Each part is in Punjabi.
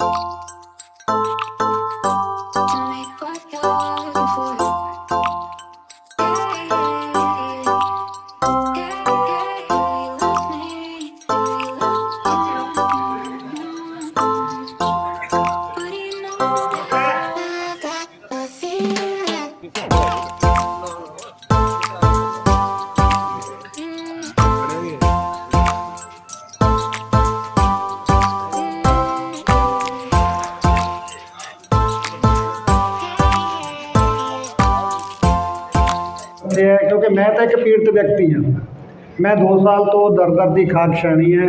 you ਇਹ ਹੈ, ਕਿਉਂਕਿ ਮੈਂ ਤਾਂ ਇੱਕ ਪੀੜਤ ਵਿਅਕਤੀ ਹਾਂ। ਮੈਂ 2 ਸਾਲ ਤੋਂ ਦਰ ਦਰ ਦੀ ਖਾਕ ਛਾਣੀ ਹੈ।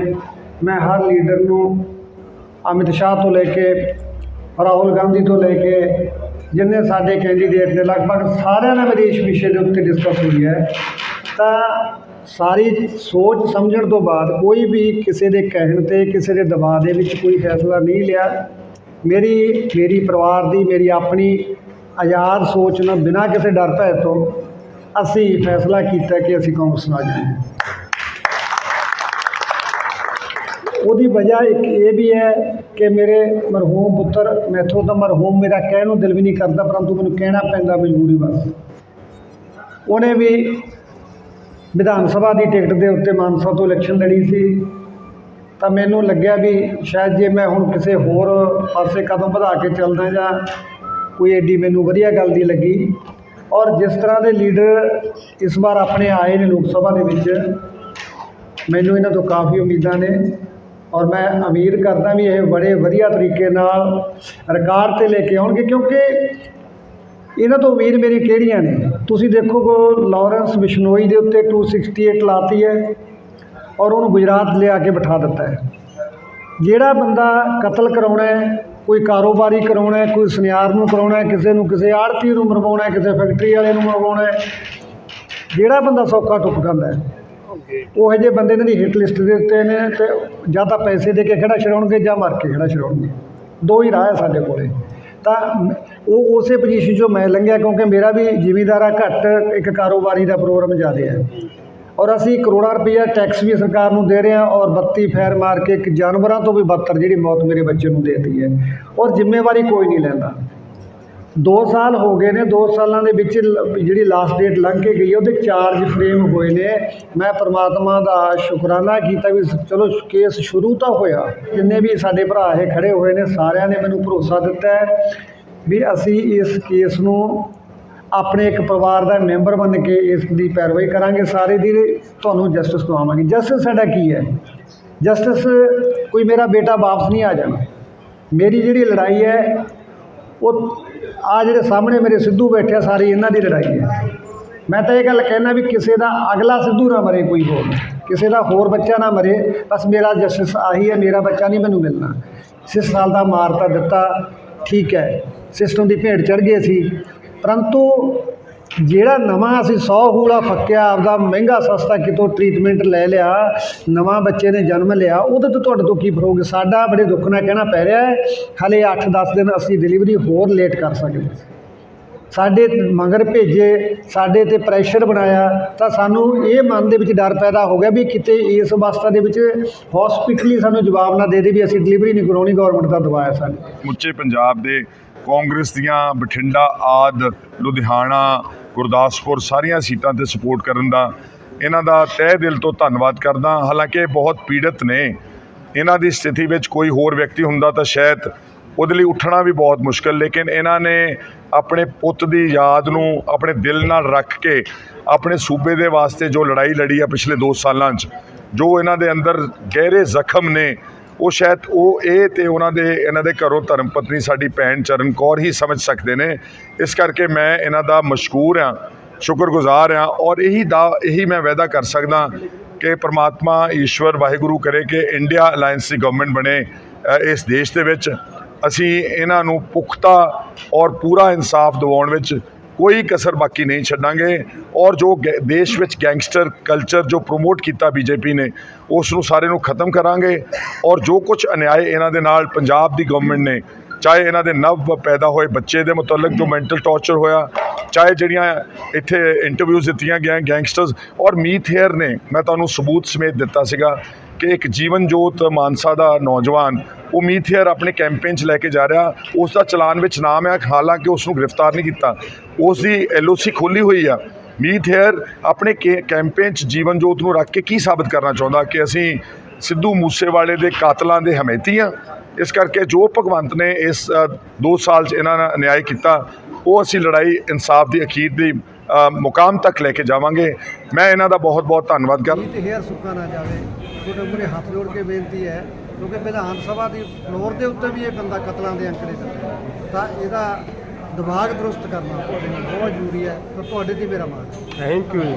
ਮੈਂ ਹਰ ਲੀਡਰ ਨੂੰ ਅਮਿਤ ਸ਼ਾਹ ਤੋਂ ਲੈ ਕੇ, ਰਾਹੁਲ ਗਾਂਧੀ ਤੋਂ ਲੈ ਕੇ, ਜਿੰਨੇ ਸਾਡੇ ਕੈਂਡੀਡੇਟ ਨੇ, ਲਗਭਗ ਸਾਰਿਆਂ ਨਾਲ ਮੇਰੀ ਇਸ ਵਿਸ਼ੇ ਦੇ ਉੱਤੇ ਡਿਸਕਸ ਹੋਈ ਹੈ। ਤਾਂ ਸਾਰੀ ਸੋਚ ਸਮਝਣ ਤੋਂ ਬਾਅਦ ਕੋਈ ਵੀ ਕਿਸੇ ਦੇ ਕਹਿਣ ਤੇ, ਕਿਸੇ ਦੇ ਦਬਾਅ ਦੇ ਵਿੱਚ ਕੋਈ ਫੈਸਲਾ ਨਹੀਂ ਲਿਆ। ਮੇਰੀ ਮੇਰੀ ਪਰਿਵਾਰ ਦੀ, ਮੇਰੀ ਆਪਣੀ ਆਜ਼ਾਦ ਸੋਚ ਨਾਲ ਬਿਨਾਂ ਕਿਸੇ ਡਰ ਭੈ ਤੋਂ ਅਸੀਂ ਫੈਸਲਾ ਕੀਤਾ ਕਿ ਅਸੀਂ ਕਾਂਗਰਸ ਨਾਲ ਜਾਣਾ। ਉਹਦੀ ਵਜ੍ਹਾ ਇੱਕ ਇਹ ਵੀ ਹੈ ਕਿ ਮੇਰੇ ਮਰਹੂਮ ਪੁੱਤਰ, ਮੈਥੋਂ ਤਾਂ ਮਰਹੂਮ ਮੇਰਾ ਕਹਿਣ ਨੂੰ ਦਿਲ ਵੀ ਨਹੀਂ ਕਰਦਾ, ਪਰੰਤੂ ਮੈਨੂੰ ਕਹਿਣਾ ਪੈਂਦਾ ਮਜਬੂਰੀ ਬਸ ਉਹਨੇ ਵੀ ਵਿਧਾਨ ਸਭਾ ਦੀ ਟਿਕਟ ਦੇ ਉੱਤੇ ਮਾਨਸਾ ਤੋਂ ਇਲੈਕਸ਼ਨ ਲੜੀ ਸੀ। ਤਾਂ ਮੈਨੂੰ ਲੱਗਿਆ ਵੀ ਸ਼ਾਇਦ ਜੇ ਮੈਂ ਹੁਣ ਕਿਸੇ ਹੋਰ ਪਾਸੇ ਕਦਮ ਵਧਾ ਕੇ ਚੱਲਦਾ ਜਾਂ ਕੋਈ ਐਡੀ ਮੈਨੂੰ ਵਧੀਆ ਗੱਲ ਦੀ ਲੱਗੀ। ਔਰ ਜਿਸ ਤਰ੍ਹਾਂ ਦੇ ਲੀਡਰ ਇਸ ਵਾਰ ਆਪਣੇ ਆਏ ਨੇ ਲੋਕ ਸਭਾ ਦੇ ਵਿੱਚ, ਮੈਨੂੰ ਇਹਨਾਂ ਤੋਂ ਕਾਫੀ ਉਮੀਦਾਂ ਨੇ ਔਰ ਮੈਂ ਉਮੀਦ ਕਰਦਾ ਵੀ ਇਹ ਬੜੇ ਵਧੀਆ ਤਰੀਕੇ ਨਾਲ ਰਿਕਾਰਡ ਤੇ ਲੈ ਕੇ ਆਉਣਗੇ ਕਿਉਂਕਿ ਇਹਨਾਂ ਤੋਂ ਉਮੀਦ ਮੇਰੀ ਕਿਹੜੀਆਂ ਨੇ? ਤੁਸੀਂ ਦੇਖੋਗੇ ਲਾਰੈਂਸ ਬਿਸ਼ਨੋਈ ਦੇ ਉੱਤੇ 268 ਲਾਤੀ ਹੈ ਔਰ ਉਹਨੂੰ ਗੁਜਰਾਤ ਲਿਆ ਕੇ ਬਿਠਾ ਦਿੱਤਾ ਹੈ। ਜਿਹੜਾ ਬੰਦਾ ਕਤਲ ਕਰਾਉਣਾ ਹੈ ਕੋਈ ਕਾਰੋਬਾਰੀ ਕਰਾਉਣਾ ਹੈ, ਕੋਈ ਸੁਨਿਆਰ ਨੂੰ ਕਰਾਉਣਾ ਹੈ, ਕਿਸੇ ਨੂੰ ਕਿਸੇ ਆੜਤੀ ਨੂੰ ਮਰਵਾਉਣਾ ਹੈ, ਕਿਸੇ ਫੈਕਟਰੀ ਵਾਲੇ ਨੂੰ ਮਰਵਾਉਣਾ ਹੈ, ਜਿਹੜਾ ਬੰਦਾ ਸੌਖਾ ਟੁੱਪ ਜਾਂਦਾ ਹੈ। ਉਹ ਜਿਹੇ ਬੰਦੇ ਇਹਨਾਂ ਦੀ ਹਿੱਟ ਲਿਸਟ ਦੇ ਉੱਤੇ ਨੇ ਤੇ ਜਾਂ ਤਾਂ ਪੈਸੇ ਦੇ ਕੇ ਖੜਾ ਛਡਾਉਣਗੇ ਜਾਂ ਮਰ ਕੇ ਖੜਾ ਛਡਾਉਣਗੇ। ਦੋ ਹੀ ਰਾਹ ਹੈ ਸਾਡੇ ਕੋਲੇ। ਤਾਂ ਉਹ ਉਸੇ ਪੋਜੀਸ਼ਨ 'ਚੋਂ ਮੈਂ ਲੰਘਿਆ ਕਿਉਂਕਿ ਮੇਰਾ ਵੀ ਜ਼ਿਮੀਂਦਾਰਾ ਘੱਟ ਇੱਕ ਕਾਰੋਬਾਰੀ ਦਾ ਪ੍ਰੋਗਰਾਮ ਜ਼ਿਆਦਾ ਹੈ। ਔਰ ਅਸੀਂ ਕਰੋੜਾਂ ਰੁਪਈਆ ਟੈਕਸ ਵੀ ਸਰਕਾਰ ਨੂੰ ਦੇ ਰਹੇ ਹਾਂ ਔਰ 32 ਫੈਰ ਮਾਰ ਕੇ ਇੱਕ ਜਾਨਵਰਾਂ ਤੋਂ ਵੀ ਬਦਤਰ ਜਿਹੜੀ ਮੌਤ ਮੇਰੇ ਬੱਚੇ ਨੂੰ ਦੇਤੀ ਹੈ। ਔਰ ਜ਼ਿੰਮੇਵਾਰੀ ਕੋਈ ਨਹੀਂ ਲੈਂਦਾ। 2 ਸਾਲ ਹੋ ਗਏ ਨੇ 2 ਸਾਲਾਂ ਦੇ ਵਿੱਚ ਲ- ਜਿਹੜੀ ਲਾਸਟ ਡੇਟ ਲੰਘ ਕੇ ਗਈ ਹੈ, ਉਹਦੇ ਚਾਰਜ ਫਰੇਮ ਹੋਏ ਨੇ। ਮੈਂ ਪ੍ਰਮਾਤਮਾ ਦਾ ਸ਼ੁਕਰਾਨਾ ਕੀਤਾ ਵੀ ਚਲੋ ਕੇਸ ਸ਼ੁਰੂ ਤਾਂ ਹੋਇਆ। ਜਿੰਨੇ ਵੀ ਸਾਡੇ ਭਰਾ ਇਹ ਖੜੇ ਹੋਏ ਨੇ, ਸਾਰਿਆਂ ਨੇ ਮੈਨੂੰ ਭਰੋਸਾ ਦਿੱਤਾ ਹੈ ਵੀ ਅਸੀਂ ਇਸ ਕੇਸ ਨੂੰ ਆਪਣੇ ਇੱਕ ਪਰਿਵਾਰ ਦਾ ਮੈਂਬਰ ਬਣ ਕੇ ਇਸ ਦੀ ਪੈਰਵਾਈ ਕਰਾਂਗੇ, ਸਾਰੇ ਦੀ ਤੁਹਾਨੂੰ ਜਸਟਿਸ ਦਵਾਵਾਂਗੇ ਜਸਟਿਸ ਸਾਡਾ ਕੀ ਹੈ? ਜਸਟਿਸ ਕੋਈ ਮੇਰਾ ਬੇਟਾ ਵਾਪਸ ਨਹੀਂ ਆ ਜਾਣਾ। ਮੇਰੀ ਜਿਹੜੀ ਲੜਾਈ ਹੈ, ਉਹ ਆ ਜਿਹੜੇ ਸਾਹਮਣੇ ਮੇਰੇ ਸਿੱਧੂ ਬੈਠਿਆ ਸਾਰੀ ਇਹਨਾਂ ਦੀ ਲੜਾਈ ਹੈ। ਮੈਂ ਤਾਂ ਇਹ ਗੱਲ ਕਹਿਣਾ ਵੀ ਕਿਸੇ ਦਾ ਅਗਲਾ ਸਿੱਧੂ ਨਾ ਮਰੇ ਕੋਈ ਹੋਰ। ਕਿਸੇ ਦਾ ਹੋਰ ਬੱਚਾ ਨਾ ਮਰੇ। ਬਸ ਮੇਰਾ ਜਸਟਿਸ ਆਹੀ ਹੈ, ਮੇਰਾ ਬੱਚਾ ਨਹੀਂ ਮੈਨੂੰ ਮਿਲਣਾ। ਸਿਸ ਸਾਲ ਦਾ ਮਾਰਤਾ ਦਿੱਤਾ, ਠੀਕ ਹੈ। ਸਿਸਟਮ ਦੀ ਭੇਡ ਚੜ ਗਏ ਸੀ। ਪਰੰਤੂ ਜਿਹੜਾ ਨਵਾਂ ਅਸੀਂ 100 ਹੂਲਾ ਫੱਕਿਆ, ਆਪਦਾ ਮਹਿੰਗਾ ਸਸਤਾ ਕਿਤੋਂ ਟ੍ਰੀਟਮੈਂਟ ਲੈ ਲਿਆ, ਨਵਾਂ ਬੱਚੇ ਨੇ ਜਨਮ ਲਿਆ, ਉਹਦੇ ਤੋਂ ਤੁਹਾਡੇ ਤੋਂ ਕੀ ਫਰੋਗ ਸਾਡਾ ਬੜੇ ਦੁੱਖ ਨਾਲ ਕਹਿਣਾ ਪੈ ਰਿਹਾ ਹੈ, ਹਲੇ 8-10 ਦਿਨ ਅਸੀਂ ਡਿਲੀਵਰੀ ਹੋਰ ਲੇਟ ਕਰ ਸਕਦੇ ਸਾਡੇ ਮਗਰ ਭੇਜੇ, ਸਾਡੇ ਤੇ ਪ੍ਰੈਸ਼ਰ ਬਣਾਇਆ, ਤਾਂ ਸਾਨੂੰ ਇਹ ਮਨ ਦੇ ਵਿੱਚ ਡਰ ਪੈਦਾ ਹੋ ਗਿਆ ਵੀ ਕਿਤੇ ਇਸ ਅਵਸਥਾ ਦੇ ਵਿੱਚ ਹਸਪੀਟਲੀ ਸਾਨੂੰ ਜਵਾਬ ਨਾ ਦੇ ਦੇ ਵੀ ਅਸੀਂ ਡਿਲੀਵਰੀ ਨਹੀਂ ਕਰਾਉਣੀ ਗਵਰਨਮੈਂਟ ਦਾ ਦਬਾਇਆ ਸਾਡੇ। ਉੱਚੇ ਪੰਜਾਬ ਦੇ ਕਾਂਗਰਸ ਦੀਆਂ ਬਠਿੰਡਾ, ਆਦ, ਲੁਧਿਆਣਾ, ਗੁਰਦਾਸਪੁਰ ਸਾਰੀਆਂ ਸੀਟਾਂ ਤੇ ਸਪੋਰਟ ਕਰਨ ਦਾ ਇਹਨਾਂ ਦਾ ਤਹਿ ਦਿਲ ਤੋਂ ਧੰਨਵਾਦ ਕਰਦਾ ਹਾਲਾਂਕਿ ਇਹ ਬਹੁਤ ਪੀੜਤ ਨੇ। ਇਹਨਾਂ ਦੀ ਸਥਿਤੀ ਵਿੱਚ ਕੋਈ ਹੋਰ ਵਿਅਕਤੀ ਹੁੰਦਾ ਤਾਂ ਸ਼ਾਇਦ ਉਹਦੇ ਲਈ ਉੱਠਣਾ ਵੀ ਬਹੁਤ ਮੁਸ਼ਕਲ, ਲੇਕਿਨ ਇਹਨਾਂ ਨੇ ਆਪਣੇ ਪੁੱਤ ਦੀ ਯਾਦ ਨੂੰ ਆਪਣੇ ਦਿਲ ਨਾਲ ਰੱਖ ਕੇ ਆਪਣੇ ਸੂਬੇ ਦੇ ਵਾਸਤੇ ਜੋ ਲੜਾਈ ਲੜੀ ਆ ਪਿਛਲੇ 2 ਸਾਲਾਂ 'ਚ, ਜੋ ਇਹਨਾਂ ਦੇ ਅੰਦਰ ਗਹਿਰੇ ਜ਼ਖਮ ਨੇ ਉਹ ਸ਼ਾਇਦ ਉਹ ਇਹ ਤੇ ਉਹਨਾਂ ਦੇ, ਇਹਨਾਂ ਦੇ ਘਰੋਂ ਧਰਮ ਪਤਨੀ ਸਾਡੀ ਭੈਣ ਚਰਨ ਕੌਰ ਹੀ ਸਮਝ ਸਕਦੇ ਨੇ। ਇਸ ਕਰਕੇ ਮੈਂ ਇਹਨਾਂ ਦਾ ਮਸ਼ਕੂਰ ਹਾਂ, ਸ਼ੁਕਰਗੁਜ਼ਾਰ ਹਾਂ ਔਰ ਇਹੀ ਦਾ, ਇਹੀ ਮੈਂ ਵਾਅਦਾ ਕਰ ਸਕਦਾ ਕਿ ਪ੍ਰਮਾਤਮਾ ਈਸ਼ਵਰ ਵਾਹਿਗੁਰੂ ਕਰੇ ਕਿ ਇੰਡੀਆ ਅਲਾਈਅੰਸ ਦੀ ਗਵਰਨਮੈਂਟ ਬਣੇ ਇਸ ਦੇਸ਼ ਦੇ ਵਿੱਚ। ਅਸੀਂ ਇਹਨਾਂ ਨੂੰ ਪੁਖਤਾ ਔਰ ਪੂਰਾ ਇਨਸਾਫ ਦਿਵਾਉਣ ਵਿੱਚ ਕੋਈ ਕਸਰ ਬਾਕੀ ਨਹੀਂ ਛੱਡਾਂਗੇ ਔਰ ਜੋ ਗੈ- ਦੇਸ਼ ਵਿੱਚ ਗੈਂਗਸਟਰ ਕਲਚਰ ਜੋ ਪ੍ਰੋਮੋਟ ਕੀਤਾ ਬੀਜੇਪੀ ਨੇ ਉਸ ਨੂੰ ਸਾਰੇ ਨੂੰ ਖਤਮ ਕਰਾਂਗੇ ਔਰ ਜੋ ਕੁਝ ਅਨਿਆਏ ਇਹਨਾਂ ਦੇ ਨਾਲ ਪੰਜਾਬ ਦੀ ਗਵਰਨਮੈਂਟ ਨੇ, ਚਾਹੇ ਇਹਨਾਂ ਦੇ ਨਵ ਪੈਦਾ ਹੋਏ ਬੱਚੇ ਦੇ ਮੁਤਲਕ ਜੋ ਮੈਂਟਲ ਟੌਰਚਰ ਹੋਇਆ, ਚਾਹੇ ਜਿਹੜੀਆਂ ਇੱਥੇ ਇੰਟਰਵਿਊਜ਼ ਦਿੱਤੀਆਂ ਗਈਆਂ ਗੈਂਗਸਟਰਸ ਔਰ ਮੀਥ ਹੇਅਰ ਨੇ, ਮੈਂ ਤੁਹਾਨੂੰ ਸਬੂਤ ਸਮੇਤ ਦਿੱਤਾ ਸੀਗਾ ਕਿ ਇੱਕ ਜੀਵਨ ਜੋਤ ਮਾਨਸਾ ਦਾ ਨੌਜਵਾਨ, ਉਹ ਮੀਥੇਅਰ ਆਪਣੇ ਕੈਂਪੇਨ 'ਚ ਲੈ ਕੇ ਜਾ ਰਿਹਾ ਉਸ ਦਾ ਚਲਾਨ ਵਿੱਚ ਨਾਮ ਹੈ, ਹਾਲਾਂਕਿ ਉਸ ਨੂੰ ਗ੍ਰਿਫਤਾਰ ਨਹੀਂ ਕੀਤਾ। ਉਸ ਦੀ ਐਲਓਸੀ ਖੋਲੀ ਹੋਈ ਆ। ਮੀਤ ਹੇਅਰ, ਆਪਣੇ ਕੇ- ਕੈਂਪੇਨ 'ਚ ਜੀਵਨ ਜੋਤ ਨੂੰ ਰੱਖ ਕੇ ਕੀ ਸਾਬਤ ਕਰਨਾ ਚਾਹੁੰਦਾ? ਕਿ ਅਸੀਂ ਸਿੱਧੂ ਮੂਸੇਵਾਲੇ ਦੇ ਕਾਤਲਾਂ ਦੇ ਹਮੇਤੀ ਹਾਂ ਇਸ ਕਰਕੇ ਜੋ ਭਗਵੰਤ ਨੇ ਇਸ 2 ਸਾਲ 'ਚ ਇਹਨਾਂ ਨਾਲ ਅਨਿਆਏ ਕੀਤਾ, ਉਹ ਅਸੀਂ ਲੜਾਈ ਇਨਸਾਫ ਦੀ ਅਖੀਰ ਦੀ ਮੁਕਾਮ ਤੱਕ ਲੈ ਕੇ ਜਾਵਾਂਗੇ। ਮੈਂ ਇਹਨਾਂ ਦਾ ਬਹੁਤ ਬਹੁਤ ਧੰਨਵਾਦ ਕਰ ਮੀਤ ਹੇਅਰ ਸੁੱਕਾ ਨਾ ਜਾਵੇ। ਤੁਹਾਡੇ ਮੂਹਰੇ ਹੱਥ ਜੋੜ ਕੇ ਬੇਨਤੀ ਹੈ, ਕਿਉਂਕਿ ਵਿਧਾਨ ਸਭਾ ਦੀ ਫਲੋਰ ਦੇ ਉੱਤੇ ਵੀ ਇਹ ਬੰਦਾ ਕਤਲਾਂ ਦੇ ਅੰਕੜੇ ਦਿੰਦਾ ਤਾਂ ਇਹਦਾ ਦਿਮਾਗ ਦਰੁਸਤ ਕਰਨਾ ਤੁਹਾਡੇ ਲਈ ਬਹੁਤ ਜ਼ਰੂਰੀ ਹੈ, ਤਾਂ ਤੁਹਾਡੇ ਤੇ ਮੇਰਾ ਮਾਣ ਹੈ। ਥੈਂਕ ਯੂ ਜੀ